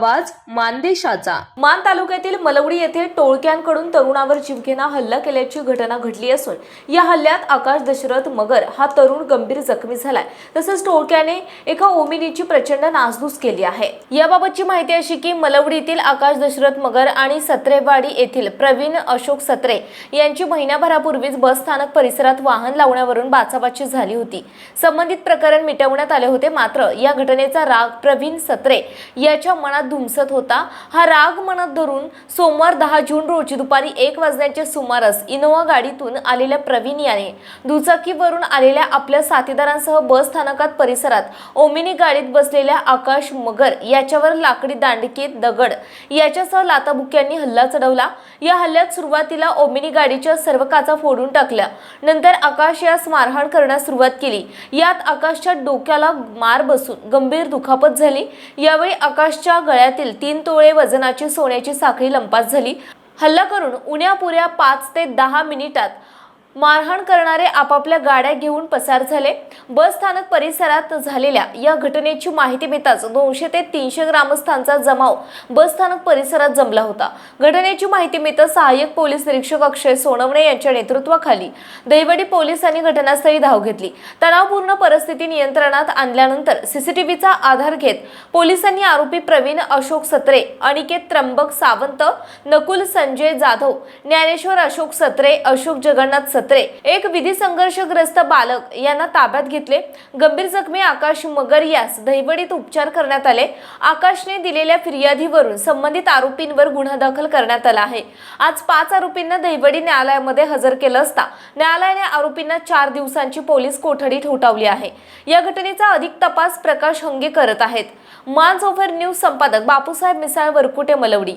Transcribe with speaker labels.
Speaker 1: आवाज मानदेशाचा. मान तालुक्यातील मलवडी येथे टोळक्यांकडून तरुणावर जीवघेणा हल्ला केल्याची घटना घडली असून या हल्ल्यात आकाश दशरथ मगर हा तरुण गंभीर जखमी झालाय. तसंच टोळक्याने एका ओमिनीची प्रचंड नासधूस केली आहे. याबाबतची माहिती अशी की मलवडीतील आकाश दशरथ मगर आणि सत्रेवाडी येथील प्रवीण अशोक सत्रे यांची महिन्याभरापूर्वीच बस स्थानक परिसरात वाहन लावण्यावरून बाचाबाची झाली होती. संबंधित प्रकरण मिटवण्यात आले होते मात्र या घटनेचा राग प्रवीण सत्रे याच्या मनात धुमसत होता. हा राग मनात धरून सोमवार दहा जून रोजी दुपारी एक वाजण्याच्या सुमारास इनोवा गाडीतून आलेल्या प्रवीण याने दुचाकीवरून आलेल्या आपल्या साथीदारांसह बस स्थानकात परिसरात ओमिनी गाडीत बसलेल्या आकाश मगर याच्यावर लाकडी दांडकीत दगड याच्यासह लाताबुक्यांनी हल्ला चढवला. या हल्ल्यात सुरुवातीला ओमिनी गाडीच्या सर्व काचा फोडून टाकल्या. नंतर आकाश यास मारहाण करण्यास सुरुवात केली. यात आकाशच्या डोक्याला मार बसून गंभीर दुखापत झाली. यावेळी आकाशच्या गळ्यातील तीन तोळे वजनाची सोन्याची साखळी लंपास झाली. हल्ला करून उण्यापुऱ्या पाच ते दहा मिनिटात मारहाण करणारे आपापल्या गाड्या घेऊन पसार झाले. बस स्थानक परिसरात झालेल्या या घटनेची माहिती मिळताच दोनशे ते तीनशे ग्रामस्थांचा जमाव बस स्थानक परिसरात जमला होता. घटनेची माहिती मिळताच सहाय्यक पोलीस निरीक्षक अक्षय सोनवणे यांच्या नेतृत्वाखाली दहिवडी पोलिसांनी घटनास्थळी धाव घेतली. तणावपूर्ण परिस्थिती नियंत्रणात आणल्यानंतर सीसीटीव्हीचा आधार घेत पोलिसांनी आरोपी प्रवीण अशोक सत्रे अनिकेत त्र्यंबक सावंत नकुल संजय जाधव ज्ञानेश्वर अशोक सत्रे अशोक जगन्नाथ सत्रे. एक विधी संघर्षग्रस्त बालक यांना ताब्यात घेतले. गंभीर जखमी आकाश मगर यास दहिवडीत उपचार करण्यात आले. आकाशने दिलेल्या फिर्यादीवरून संबंधित आरोपींवर गुन्हा दाखल करण्यात आला आहे. आज पाच आरोपींना दहिवडी न्यायालयामध्ये हजर केलं असता न्यायालयाने आरोपींना चार दिवसांची पोलीस कोठडी ठोठावली आहे. या घटनेचा अधिक तपास प्रकाश हंगे करत आहेत. मान्स ओव्हर न्यूज संपादक बापूसाहेब मिसाळ वरकुटे मलवडी.